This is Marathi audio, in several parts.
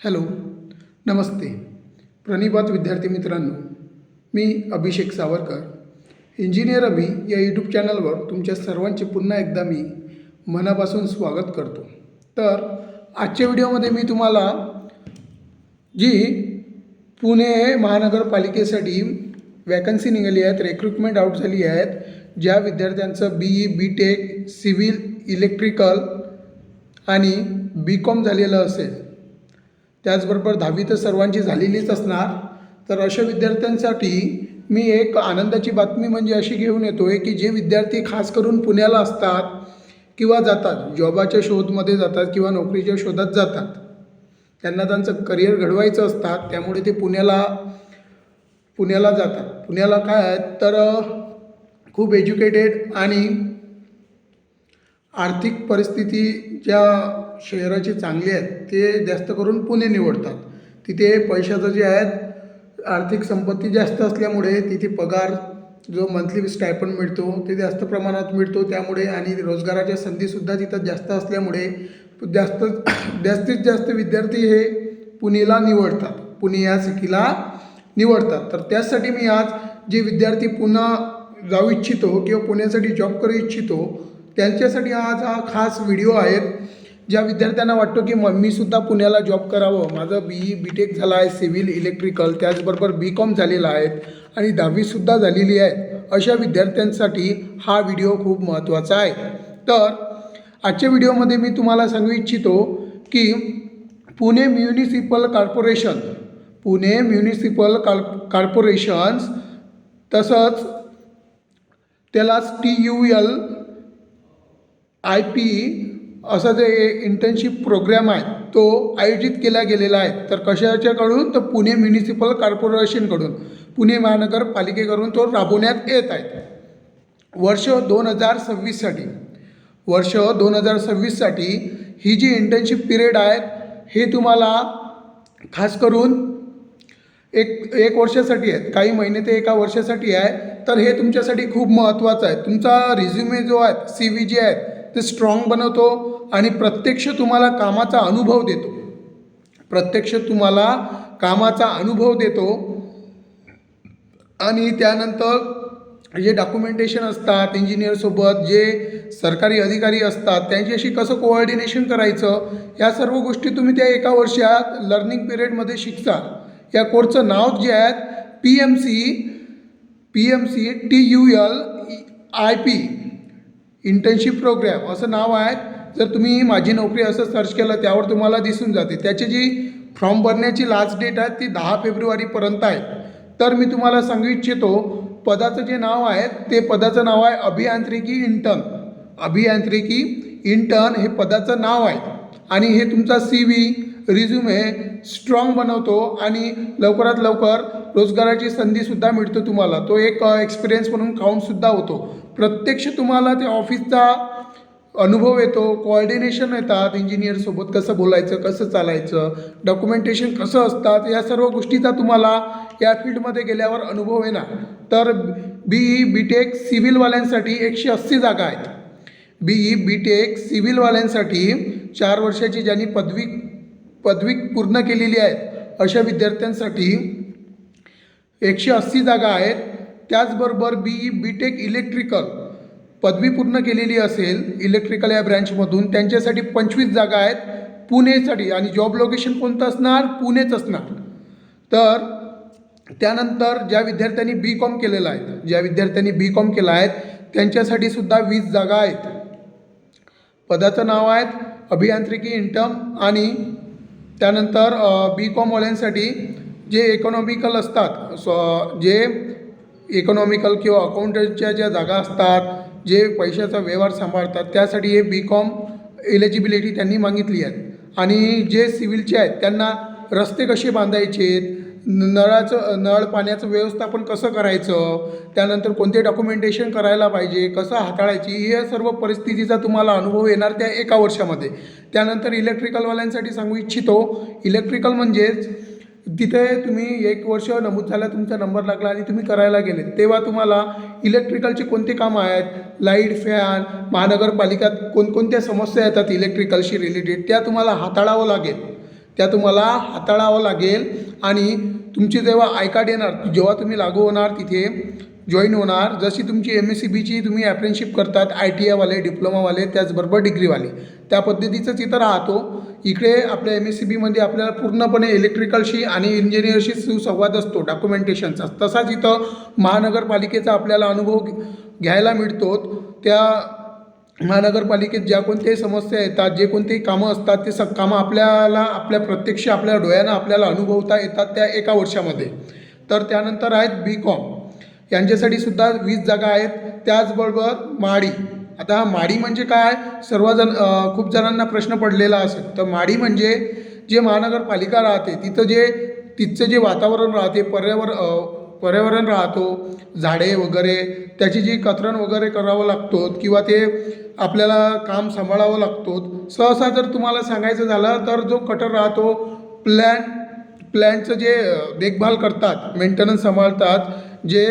हॅलो नमस्ते. प्रणिपात विद्यार्थी मित्रांनो मी अभिषेक सावरकर. इंजिनियर अभि या यूट्यूब चॅनलवर तुमच्या सर्वांचे पुन्हा एकदा मी मनापासून स्वागत करतो. तर आजच्या व्हिडिओमध्ये मी तुम्हाला जी पुणे महानगरपालिकेसाठी वॅकन्सी निघाली आहेत रेक्रुटमेंट आउट झाली आहेत ज्या विद्यार्थ्यांचं B E B tech civil electrical आणि बी कॉम झालेलं असेल त्याचबरोबर दहावी तर सर्वांची झालेलीच असणार. तर अशा विद्यार्थ्यांसाठी मी एक आनंदाची बातमी म्हणजे अशी घेऊन येतो आहे की जे विद्यार्थी खास करून पुण्याला असतात किंवा जातात जॉबाच्या शोधमध्ये जातात किंवा नोकरीच्या शोधात जातात त्यांना त्यांचं करिअर घडवायचं असतात त्यामुळे ते पुण्याला पुण्याला जातात. पुण्याला काय आहेत तर खूप एज्युकेटेड आणि आर्थिक परिस्थिती ज्या शहराची चांगली आहेत ते जास्त करून पुणे निवडतात. तिथे पैशाचं जे आहेत आर्थिक संपत्ती जास्त असल्यामुळे तिथे पगार जो मंथली स्टायपण मिळतो ते जास्त प्रमाणात मिळतो. त्यामुळे आणि रोजगाराच्या संधीसुद्धा तिथं जास्त असल्यामुळे जास्त जास्तीत जास्त विद्यार्थी हे पुणेला निवडतात. पुणे या सिटीला निवडतात. तर त्याचसाठी मी आज जे विद्यार्थी पुन्हा जाऊ इच्छितो किंवा पुण्यासाठी जॉब करू इच्छितो त्यांच्यासाठी आज हा खास व्हिडिओ आहेत. ज्या विद्यार्थ्यांना वाटतो की मग मी सुद्धा पुण्याला जॉब करावं. माझं बी ई बी टेक झालं आहे सिव्हिल इलेक्ट्रिकल त्याचबरोबर बी कॉम झालेलं आहे आणि दहावीसुद्धा झालेली आहे. अशा विद्यार्थ्यांसाठी हा व्हिडिओ खूप महत्त्वाचा आहे. तर आजच्या व्हिडिओमध्ये मी तुम्हाला सांगू इच्छितो की Pune municipal corporation Pune municipal corp corporations तसंच त्यालाच T U L I P असा जे इंटर्नशिप प्रोग्रॅम आहे तो आयोजित केला गेलेला आहे. तर कशाच्याकडून तर पुणे म्युनिसिपल कॉर्पोरेशनकडून पुणे महानगरपालिकेकडून तो राबवण्यात येत आहे. वर्ष दोन हजार सव्वीससाठी वर्ष दोन हजार सव्वीससाठी ही जी इंटर्नशिप पिरियड आहे हे तुम्हाला खास करून एक एक वर्षासाठी आहेत. काही महिने ते एका वर्षासाठी आहे. तर हे तुमच्यासाठी खूप महत्त्वाचं आहे. तुमचा रिझ्युमे जो आहे सी व्ही जे आहे ते स्ट्रॉंग बनवतो आणि प्रत्यक्ष तुम्हाला कामाचा अनुभव देतो. प्रत्यक्ष तुम्हाला कामाचा अनुभव देतो आणि त्यानंतर जे डॉक्युमेंटेशन असतात इंजिनियरसोबत जे सरकारी अधिकारी असतात त्यांच्याशी कसं कोऑर्डिनेशन करायचं या सर्व गोष्टी तुम्ही त्या एका वर्षात लर्निंग पिरियडमध्ये शिकता. या कोर्सचं नाव जे आहे P M C P M C T U L I P internship programme असं नाव आहे. जर तुम्ही माझी नोकरी असं सर्च केलं त्यावर तुम्हाला दिसून जाते. त्याची जी फॉर्म भरण्याची लास्ट डेट आहे ती दहा फेब्रुवारीपर्यंत आहे. तर मी तुम्हाला सांगू इच्छितो पदाचं जे नाव आहे ते पदाचं नाव आहे अभियांत्रिकी इंटर्न अभियांत्रिकी इंटर्न हे पदाचं नाव आहे. आणि हे तुमचा सी व्ही रिझ्युमे स्ट्रॉंग बनवतो आणि लवकरात लवकर रोजगाराची संधीसुद्धा मिळतो तुम्हाला. तो एक एक्सपिरियन्स म्हणून काउंटसुद्धा होतो. प्रत्यक्ष तुम्हाला ते ऑफिसचा अनुभव येतो कोऑर्डिनेशन येतात इंजिनियरसोबत कसं बोलायचं कसं चालायचं डॉक्युमेंटेशन कसं असतात या सर्व गोष्टीचा तुम्हाला या फील्डमध्ये गेल्यावर अनुभव येणार. तर बी ई बी टेक सिव्हिलवाल्यांसाठी एकशे अस्सी जागा आहेत. बी ई बी टेक सिव्हिलवाल्यांसाठी चार वर्षाची ज्यांनी पदवी पदवी पूर्ण केलेली आहेत अशा विद्यार्थ्यांसाठी एकशे अस्सी जागा आहेत. त्याचबरोबर B E B tech electrical पदवी पूर्ण केलेली असेल इलेक्ट्रिकल या ब्रँचमधून त्यांच्यासाठी पंचवीस जागा आहेत. पुणेसाठी आणि जॉब लोकेशन कोणतं असणार? पुणेच असणार. तर त्यानंतर ज्या विद्यार्थ्यांनी बी कॉम केलेलं आहे ज्या विद्यार्थ्यांनी बी कॉम केलं आहे त्यांच्यासाठी सुद्धा वीस जागा आहेत. पदाचं नाव आहेत अभियांत्रिकी इंटर्म आणि त्यानंतर बी कॉमवाल्यांसाठी जे इकॉनॉमिकल असतात स्व जे इकॉनॉमिकल किंवा अकाउंटंटच्या ज्या जागा असतात जे पैशाचा व्यवहार सांभाळतात त्यासाठी हे बी कॉम एलिजिबिलिटी त्यांनी मागितली आहे. आणि जे सिव्हिलचे आहेत त्यांना रस्ते कसे बांधायचे नळाचं नळ पाण्याचं व्यवस्थापन कसं करायचं? त्यानंतर कोणते डॉक्युमेंटेशन करायला पाहिजे? कसं हाताळायची? या सर्व परिस्थितीचा तुम्हाला अनुभव येणार त्या एका वर्षामध्ये. त्यानंतर इलेक्ट्रिकलवाल्यांसाठी सांगू इच्छितो. इलेक्ट्रिकल म्हणजेच तिथे तुम्ही एक वर्ष नमूद झाला तुमचा नंबर लागला आणि तुम्ही करायला गेले. तेव्हा तुम्हाला इलेक्ट्रिकलचे कोणते कामं आहेत? लाइट फॅन महानगरपालिकात कोणकोणत्या समस्या येतात इलेक्ट्रिकलशी रिलेटेड त्या तुम्हाला हाताळावं लागेल. त्या तुम्हाला हाताळावं लागेल. आणि तुमची जेव्हा आय कार्ड येणार जेव्हा तुम्ही लागू होणार तिथे जॉईन होणार. जशी तुमची एम एस सी बीची तुम्ही ॲप्रेनशिप करतात आय टी आयवाले डिप्लोमावाले त्याचबरोबर डिग्रीवाले त्या पद्धतीचंच इथं राहतो. इकडे आपल्या एम एस सी बीमध्ये आपल्याला पूर्णपणे इलेक्ट्रिकलशी आणि इंजिनिअरशी सुसंवाद असतो डॉक्युमेंटेशनचा तसाच इथं महानगरपालिकेचा आपल्याला अनुभव घ्यायला मिळतो. त्या महानगरपालिकेत ज्या कोणत्याही समस्या येतात जे कोणतेही कामं असतात ते सग कामं आपल्याला आपल्या प्रत्यक्ष आपल्या डोळ्यानं आपल्याला अनुभवता येतात त्या एका वर्षामध्ये. तर त्यानंतर आहेत बी कॉम यांच्यासाठी सुद्धा वीस जागा आहेत. त्याचबरोबर माडी. आता हा माडी म्हणजे काय? सर्वजण खूप जणांना प्रश्न पडलेला असेल. तर माडी म्हणजे जे महानगरपालिका राहते तिथं जे तिथचं जे वातावरण राहते पर्यावरण पर्यावरण राहतो झाडे वगैरे त्याची जी कतरण वगैरे करावं लागतो किंवा ते आपल्याला काम सांभाळावं लागतो सहसा जर तुम्हाला सांगायचं झालं तर जो कटर राहतो प्लॅन प्लॅनचं जे देखभाल करतात मेंटेनन्स सांभाळतात जे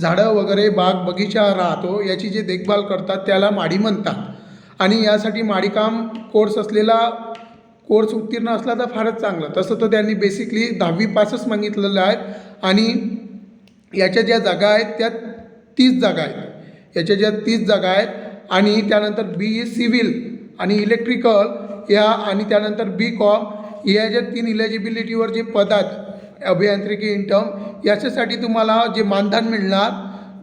झाडं वगैरे बाग बगीचा राहतो याची जे देखभाल करतात त्याला माडी म्हणतात. आणि यासाठी माडीकाम कोर्स असलेला कोर्स उत्तीर्ण असला तर फारच चांगलं. तसं तर त्यांनी बेसिकली दहावी पासच मागितलेलं आहेत आणि याच्या ज्या जागा आहेत त्या तीस जागा आहेत. याच्या ज्या तीस जागा आहेत आणि त्यानंतर बी ई सिव्हिल आणि इलेक्ट्रिकल या आणि त्यानंतर बी कॉम या ज्या तीन इलिजिबिलिटीवर जे पद आहेत अभियांत्रिकी इंटर्म याच्यासाठी तुम्हाला जे मानधन मिळणार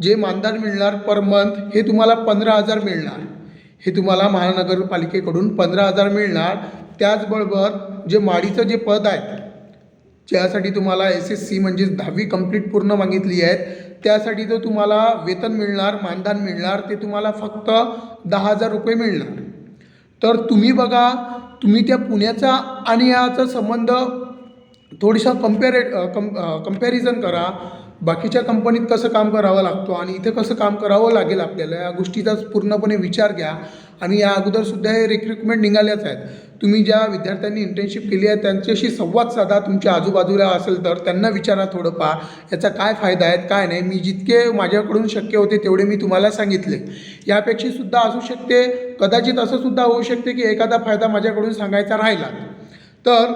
जे मानधन मिळणार पर मंथ हे तुम्हाला पंधरा हजार मिळणार. हे तुम्हाला महानगरपालिकेकडून पंधरा हजार मिळणार. त्याचबरोबर जे माडीचं जे पद आहे ज्यासाठी तुम्हाला एस एस सी म्हणजेच दहावी कंप्लीट पूर्ण मागितली आहेत. त्यासाठी जो तुम्हाला वेतन मिळणार मानधन मिळणार ते तुम्हाला फक्त दहा हजार रुपये मिळणार. तर तुम्ही बघा तुम्ही त्या पुण्याचा आणि याचा संबंध थोडीसा कम्पेरे कम कंपॅरिझन करा. बाकीच्या कंपनीत कसं काम करावं लागतो आणि इथे कसं काम करावं लागेल आपल्याला या गोष्टीचाच पूर्णपणे विचार घ्या. आणि या अगोदरसुद्धा हे रिक्रुटमेंट निघाल्याच आहेत. तुम्ही ज्या विद्यार्थ्यांनी इंटर्नशिप केली आहे त्यांच्याशी संवाद साधा तुमच्या आजूबाजूला असेल तर त्यांना विचारा थोडंफार. याचा काय फायदा आहेत काय नाही. मी जितके माझ्याकडून शक्य होते तेवढे मी तुम्हाला सांगितले. यापेक्षा सुद्धा असू शकते कदाचित असं सुद्धा होऊ शकते की एखादा फायदा माझ्याकडून सांगायचा राहिला. तर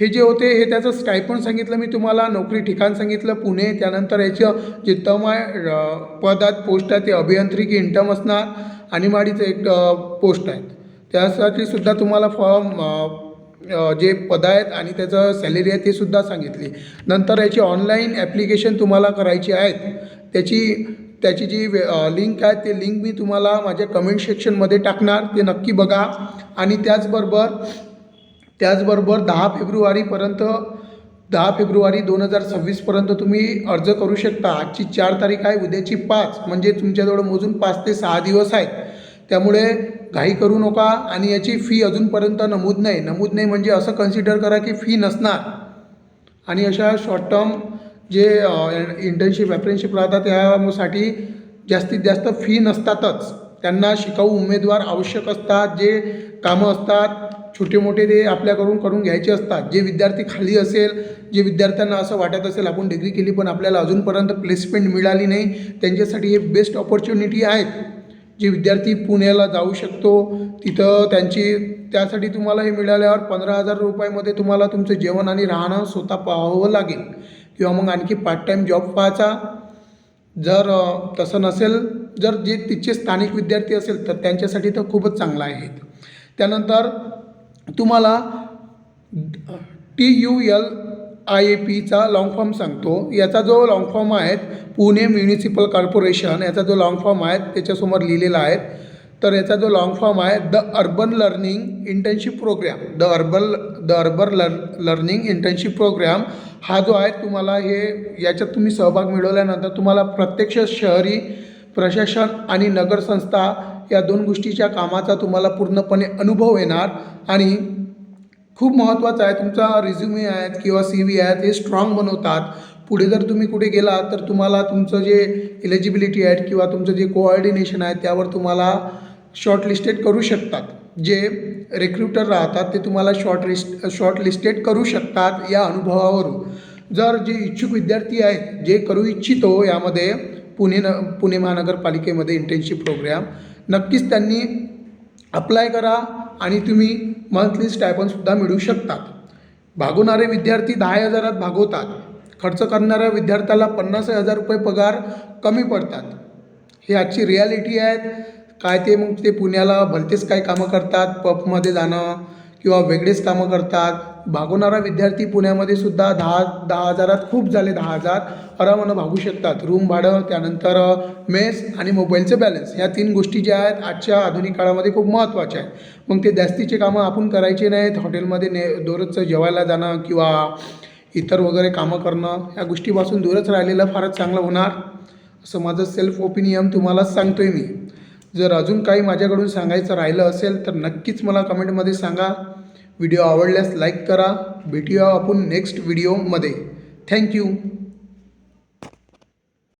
हे जे होते हे त्याचं स्टायपण सांगितलं मी तुम्हाला नोकरी ठिकाण सांगितलं पुणे त्यानंतर याचं जे तम आहे पदात आहेत पोस्ट आहे ते अभियांत्रिकी इंटम असणार आणि माडीचं एक पोस्ट आहेत त्यासाठी सुद्धा तुम्हाला फॉर्म जे पद आहेत आणि त्याचं सॅलरी आहे ते सुद्धा सांगितली. नंतर याची ऑनलाईन ॲप्लिकेशन तुम्हाला करायची आहेत. त्याची त्याची जी वे लिंक आहे ते लिंक मी तुम्हाला माझ्या कमेंट सेक्शनमध्ये टाकणार. ते नक्की बघा. आणि त्याचबरोबर त्याचबरोबर दहा फेब्रुवारीपर्यंत दहा फेब्रुवारी दोन हजार सव्वीसपर्यंत तुम्ही अर्ज करू शकता. आजची चार तारीख आहे उद्याची पाच. म्हणजे तुमच्याजवळ मोजून पाच ते सहा दिवस आहेत. त्यामुळे घाई करू नका आणि याची फी अजूनपर्यंत नमूद नाही. नमूद नाही म्हणजे असं कन्सिडर करा की फी नसणार. आणि अशा शॉर्ट टर्म जे इंटर्नशिप अप्रेंटशिप राहतात त्यासाठी जास्तीत जास्त फी नसतातच. त्यांना शिकाऊ उमेदवार आवश्यक असतात जे कामं असतात छोटे मोठे ते आपल्याकडून करून घ्यायचे असतात. जे विद्यार्थी खाली असेल जे विद्यार्थ्यांना असं वाटत असेल आपण डिग्री केली पण आपल्याला अजूनपर्यंत प्लेसमेंट मिळाली नाही त्यांच्यासाठी हे बेस्ट ऑपॉर्च्युनिटी आहेत. जे विद्यार्थी पुण्याला जाऊ शकतो तिथं त्यांची त्यासाठी तुम्हाला हे मिळाल्यावर पंधरा हजार रुपयामध्ये तुम्हाला तुमचं जेवण आणि राहणं स्वतः पाहावं लागेल. किंवा मग आणखी पार्ट टाईम जॉब पाहायचा. जर तसं नसेल जर जे तिथचे स्थानिक विद्यार्थी असेल तर त्यांच्यासाठी तर खूपच चांगलं आहे त्यानंतर तुम्हाला T U L I A पीचा लाँग फॉर्म सांगतो. याचा जो लाँग फॉर्म आहे पुणे म्युनिसिपल कॉर्पोरेशन याचा जो लाँग फॉर्म आहे त्याच्यासमोर लिहिलेला आहे. तर याचा जो लाँग फॉर्म आहे the urban learning internship programme the urban the urban ler learning internship programme हा जो आहे तुम्हाला हे याच्यात तुम्ही सहभाग मिळवल्यानंतर तुम्हाला प्रत्यक्ष शहरी प्रशासन आणि नगरसंस्था या दोन गोष्टीच्या कामाचा तुम्हाला पूर्णपणे अनुभव येणार. आणि खूप महत्त्वाचं आहे तुमचा रिझ्युमे आहेत किंवा सी व्ही आहेत हे स्ट्रॉंग बनवतात. पुढे जर तुम्ही कुठे गेलात तर तुम्हाला तुमचं जे एलिजिबिलिटी आहे किंवा तुमचं जे कोऑर्डिनेशन आहे त्यावर तुम्हाला शॉर्ट लिस्टेड करू शकतात. जे रिक्रुटर राहतात ते तुम्हाला शॉर्ट लिस्ट शॉर्ट लिस्टेड करू शकतात या अनुभवावरून. जर जे इच्छुक विद्यार्थी आहेत जे करू इच्छितो यामध्ये पुणे न पुणे महानगरपालिकेमध्ये इंटर्नशिप प्रोग्राम नक्कीच त्यांनी अप्लाय करा आणि तुम्ही मंथली स्टायपनसुद्धा मिळू शकतात. भागवणारे विद्यार्थी दहा हजारात भागवतात. खर्च करणाऱ्या विद्यार्थ्याला पन्नास हजार रुपये पगार कमी पडतात. ही आजची रियालिटी आहेत. काय ते मग ते पुण्याला भलतेच काय कामं करतात पबमध्ये जाणं किंवा वेगळेच कामं करतात. भागवणारा विद्यार्थी पुण्यामध्ये सुद्धा दहा दहा हजारात खूप झाले दहा हजार. आरामानं भागू शकतात. रूम भाडं त्यानंतर मेस आणि मोबाईलचं बॅलन्स ह्या तीन गोष्टी ज्या आहेत आजच्या आधुनिक काळामध्ये खूप महत्त्वाच्या आहेत. मग ते जास्तीचे कामं आपण करायचे नाहीत. हॉटेलमध्ये ने दररोजचं जेवायला जाणं किंवा इतर वगैरे कामं करणं ह्या गोष्टीपासून दूरच राहिलेलं फारच चांगलं होणार. असं माझं सेल्फ ओपिनियन तुम्हाला सांगतो आहे मी. जर अजून काही माझ्याकडून सांगायचं राहिलं असेल तर नक्कीच मला कमेंटमध्ये सांगा. व्हिडिओ आवडल्यास लाईक करा. भेटूया आपण नेक्स्ट व्हिडिओमध्ये. थँक्यू.